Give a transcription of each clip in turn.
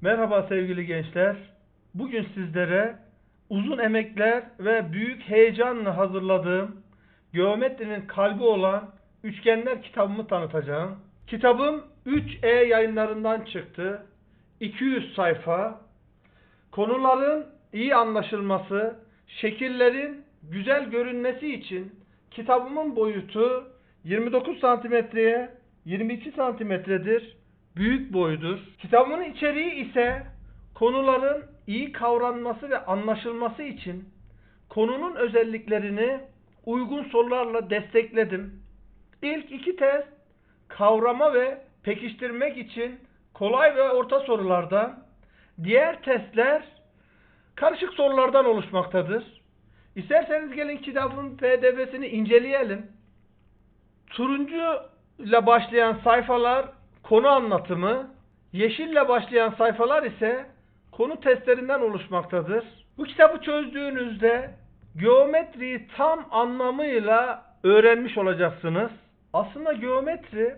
Merhaba sevgili gençler. Bugün sizlere uzun emekler ve büyük heyecanla hazırladığım geometrinin kalbi olan Üçgenler kitabımı tanıtacağım. Kitabım 3E yayınlarından çıktı. 200 sayfa. Konuların iyi anlaşılması, şekillerin güzel görünmesi için kitabımın boyutu 29 santimetreye 22 santimetredir. Büyük boyudur. Kitabımın içeriği ise konuların iyi kavranması ve anlaşılması için konunun özelliklerini uygun sorularla destekledim. İlk iki test kavrama ve pekiştirmek için kolay ve orta sorulardan, diğer testler karışık sorulardan oluşmaktadır. İsterseniz gelin kitabın pdf'sini inceleyelim. Turuncu ile başlayan sayfalar konu anlatımı, yeşille başlayan sayfalar ise konu testlerinden oluşmaktadır. Bu kitabı çözdüğünüzde geometriyi tam anlamıyla öğrenmiş olacaksınız. Aslında geometri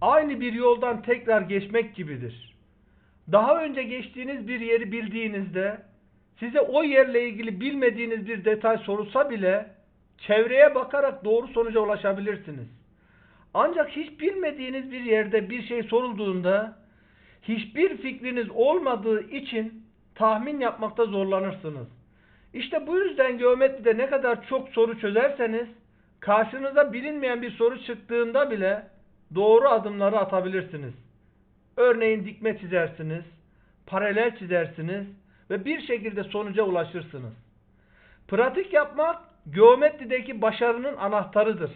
aynı bir yoldan tekrar geçmek gibidir. Daha önce geçtiğiniz bir yeri bildiğinizde size o yerle ilgili bilmediğiniz bir detay sorulsa bile çevreye bakarak doğru sonuca ulaşabilirsiniz. Ancak hiç bilmediğiniz bir yerde bir şey sorulduğunda hiçbir fikriniz olmadığı için tahmin yapmakta zorlanırsınız. İşte bu yüzden geometride ne kadar çok soru çözerseniz karşınıza bilinmeyen bir soru çıktığında bile doğru adımları atabilirsiniz. Örneğin dikme çizersiniz, paralel çizersiniz ve bir şekilde sonuca ulaşırsınız. Pratik yapmak geometrideki başarının anahtarıdır.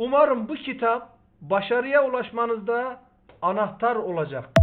Umarım bu kitap başarıya ulaşmanızda anahtar olacak.